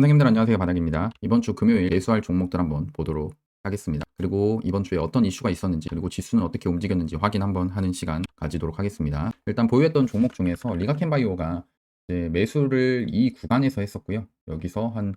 선생님들 안녕하세요 바닥입니다. 이번 주 금요일 예수할 종목들 한번 보도록 하겠습니다. 그리고 이번 주에 어떤 이슈가 있었는지 그리고 지수는 어떻게 움직였는지 확인 한번 하는 시간 가지도록 하겠습니다. 일단 보유했던 종목 중에서 리가켄바이오가 이제 매수를 이 구간에서 했었고요. 여기서 한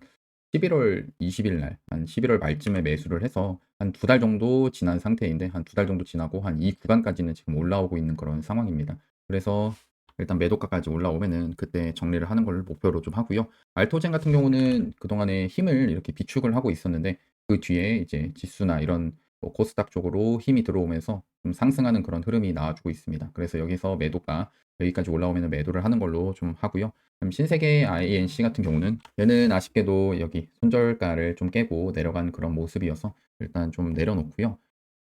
11월 20일 날, 한 11월 말쯤에 매수를 해서 한 두 달 정도 지난 상태인데 한 두 달 정도 지나고 한 이 구간까지는 지금 올라오고 있는 그런 상황입니다. 그래서 일단 매도가까지 올라오면은 그때 정리를 하는 걸 목표로 좀 하고요. 알토젠 같은 경우는 그동안에 힘을 이렇게 비축을 하고 있었는데 그 뒤에 이제 지수나 이런 뭐 코스닥 쪽으로 힘이 들어오면서 좀 상승하는 그런 흐름이 나와주고 있습니다. 그래서 여기서 매도가 여기까지 올라오면 매도를 하는 걸로 좀 하고요. 그럼 신세계 INC 같은 경우는 얘는 아쉽게도 여기 손절가를 좀 깨고 내려간 그런 모습이어서 일단 좀 내려놓고요.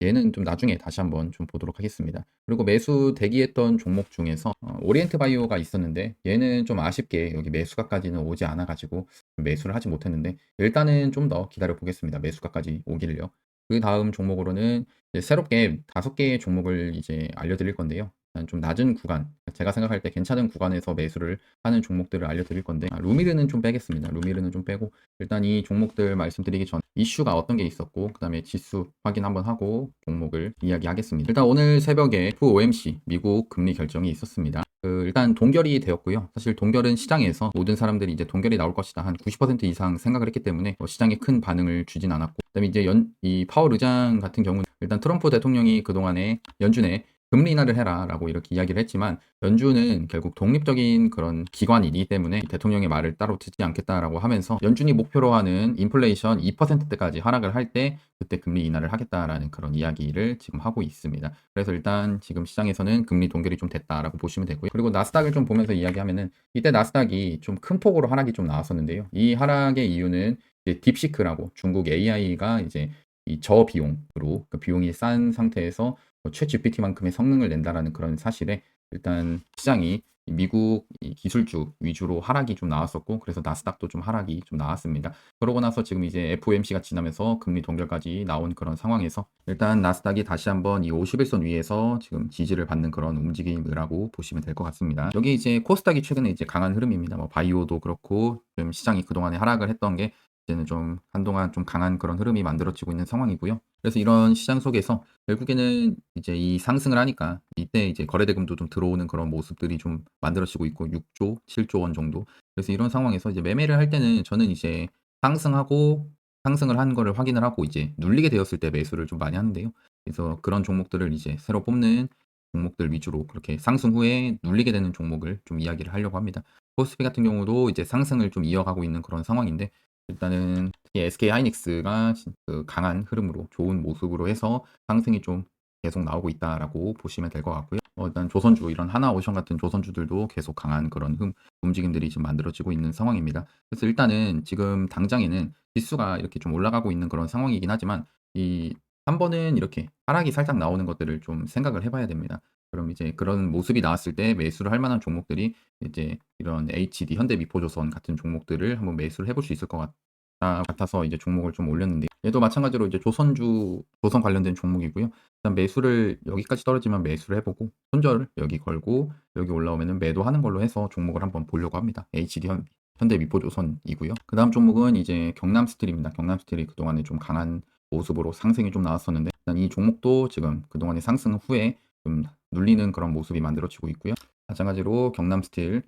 얘는 좀 나중에 다시 한번 좀 보도록 하겠습니다. 그리고 매수 대기했던 종목 중에서 어, 오리엔트 바이오가 있었는데 얘는 좀 아쉽게 여기 매수가까지는 오지 않아 가지고 매수를 하지 못했는데 일단은 좀 더 기다려 보겠습니다. 매수가까지 오길요. 그 다음 종목으로는 새롭게 다섯 개의 종목을 이제 알려드릴 건데요. 좀 낮은 구간, 제가 생각할 때 괜찮은 구간에서 매수를 하는 종목들을 알려드릴 건데 아, 루미르는 좀 빼겠습니다. 루미르는 좀 빼고 일단 이 종목들 말씀드리기 전 이슈가 어떤 게 있었고 그 다음에 지수 확인 한번 하고 종목을 이야기하겠습니다. 일단 오늘 새벽에 FOMC 미국 금리 결정이 있었습니다. 그 일단 동결이 되었고요. 사실 동결은 시장에서 모든 사람들이 이제 동결이 나올 것이다 한 90% 이상 생각을 했기 때문에 뭐 시장에 큰 반응을 주진 않았고 그다음에 이제 연, 이 파월 의장 같은 경우는 일단 트럼프 대통령이 그동안에 연준에 금리 인하를 해라라고 이렇게 이야기를 했지만 연준은 결국 독립적인 그런 기관이기 때문에 대통령의 말을 따로 듣지 않겠다라고 하면서 연준이 목표로 하는 인플레이션 2%대까지 하락을 할 때 그때 금리 인하를 하겠다라는 그런 이야기를 지금 하고 있습니다. 그래서 일단 지금 시장에서는 금리 동결이 좀 됐다라고 보시면 되고요. 그리고 나스닥을 좀 보면서 이야기하면은 이때 나스닥이 좀 큰 폭으로 하락이 좀 나왔었는데요. 이 하락의 이유는 딥시크라고 중국 AI가 이제 이 저비용으로 그 비용이 싼 상태에서 뭐 챗 GPT만큼의 성능을 낸다라는 그런 사실에 일단 시장이 미국 기술주 위주로 하락이 좀 나왔었고 그래서 나스닥도 좀 하락이 좀 나왔습니다. 그러고 나서 지금 이제 FOMC가 지나면서 금리 동결까지 나온 그런 상황에서 일단 나스닥이 다시 한번 이 51선 위에서 지금 지지를 받는 그런 움직임이라고 보시면 될 것 같습니다. 여기 이제 코스닥이 최근에 이제 강한 흐름입니다. 뭐 바이오도 그렇고 좀 시장이 그동안에 하락을 했던 게 이제는 좀 한동안 좀 강한 그런 흐름이 만들어지고 있는 상황이고요. 그래서 이런 시장 속에서 결국에는 이제 이 상승을 하니까 이때 이제 거래대금도 좀 들어오는 그런 모습들이 좀 만들어지고 있고 6조, 7조 원 정도. 그래서 이런 상황에서 이제 매매를 할 때는 저는 이제 상승하고 상승을 한 거를 확인을 하고 이제 눌리게 되었을 때 매수를 좀 많이 하는데요. 그래서 그런 종목들을 이제 새로 뽑는 종목들 위주로 그렇게 상승 후에 눌리게 되는 종목을 좀 이야기를 하려고 합니다. 코스피 같은 경우도 이제 상승을 좀 이어가고 있는 그런 상황인데 일단은 SK 하이닉스가 그 강한 흐름으로 좋은 모습으로 해서 상승이 좀 계속 나오고 있다라고 보시면 될 것 같고요. 어, 일단 조선주 이런 하나오션 같은 조선주들도 계속 강한 그런 흠, 움직임들이 지금 만들어지고 있는 상황입니다. 그래서 일단은 지금 당장에는 지수가 이렇게 좀 올라가고 있는 그런 상황이긴 하지만 이 한 번은 이렇게 하락이 살짝 나오는 것들을 좀 생각을 해봐야 됩니다. 그럼 이제 그런 모습이 나왔을 때 매수를 할 만한 종목들이 이제 이런 HD 현대미포조선 같은 종목들을 한번 매수를 해볼 수 있을 것 같다 같아서 이제 종목을 좀 올렸는데 얘도 마찬가지로 이제 조선주 조선 관련된 종목이고요. 일단 매수를 여기까지 떨어지면 매수를 해보고 손절을 여기 걸고 여기 올라오면은 매도하는 걸로 해서 종목을 한번 보려고 합니다. HD 현, 현대 미포조선이고요. 그 다음 종목은 이제 경남스틸입니다. 경남스틸이 그동안에 좀 강한 모습으로 상승이 좀 나왔었는데 일단 이 종목도 지금 그동안의 상승 후에 좀 눌리는 그런 모습이 만들어지고 있고요. 마찬가지로 경남스틸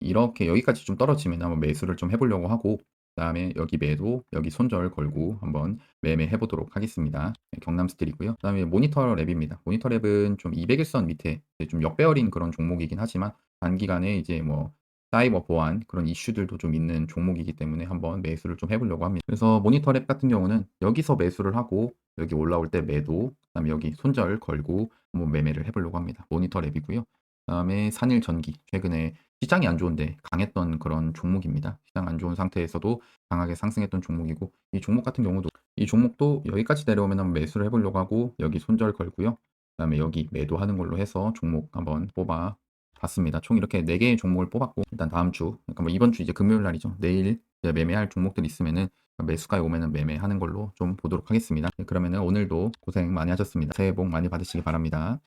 이렇게 여기까지 좀 떨어지면 한번 매수를 좀 해보려고 하고 그 다음에 여기 매도 여기 손절 걸고 한번 매매 해보도록 하겠습니다. 네, 경남스틸이고요. 그 다음에 모니터 랩입니다. 모니터 랩은 좀 200일선 밑에 좀 역배열인 그런 종목이긴 하지만 단기간에 이제 뭐 사이버 보안 그런 이슈들도 좀 있는 종목이기 때문에 한번 매수를 좀 해보려고 합니다. 그래서 모니터 랩 같은 경우는 여기서 매수를 하고 여기 올라올 때 매도 그다음에 여기 손절 걸고 한번 매매를 해보려고 합니다. 모니터 랩이고요. 그다음에 산일 전기 최근에 시장이 안 좋은데 강했던 그런 종목입니다. 시장 안 좋은 상태에서도 강하게 상승했던 종목이고 이 종목 같은 경우도 이 종목도 여기까지 내려오면 한번 매수를 해보려고 하고 여기 손절 걸고요. 그다음에 여기 매도하는 걸로 해서 종목 한번 뽑아 봤습니다. 총 이렇게 4개의 종목을 뽑았고 일단 다음 주 그러니까 뭐 이번 주 이제 금요일 날이죠. 내일 매매할 종목들 있으면은 매수가에 오면은 매매하는 걸로 좀 보도록 하겠습니다. 네, 그러면은 오늘도 고생 많이 하셨습니다. 새해 복 많이 받으시기 바랍니다.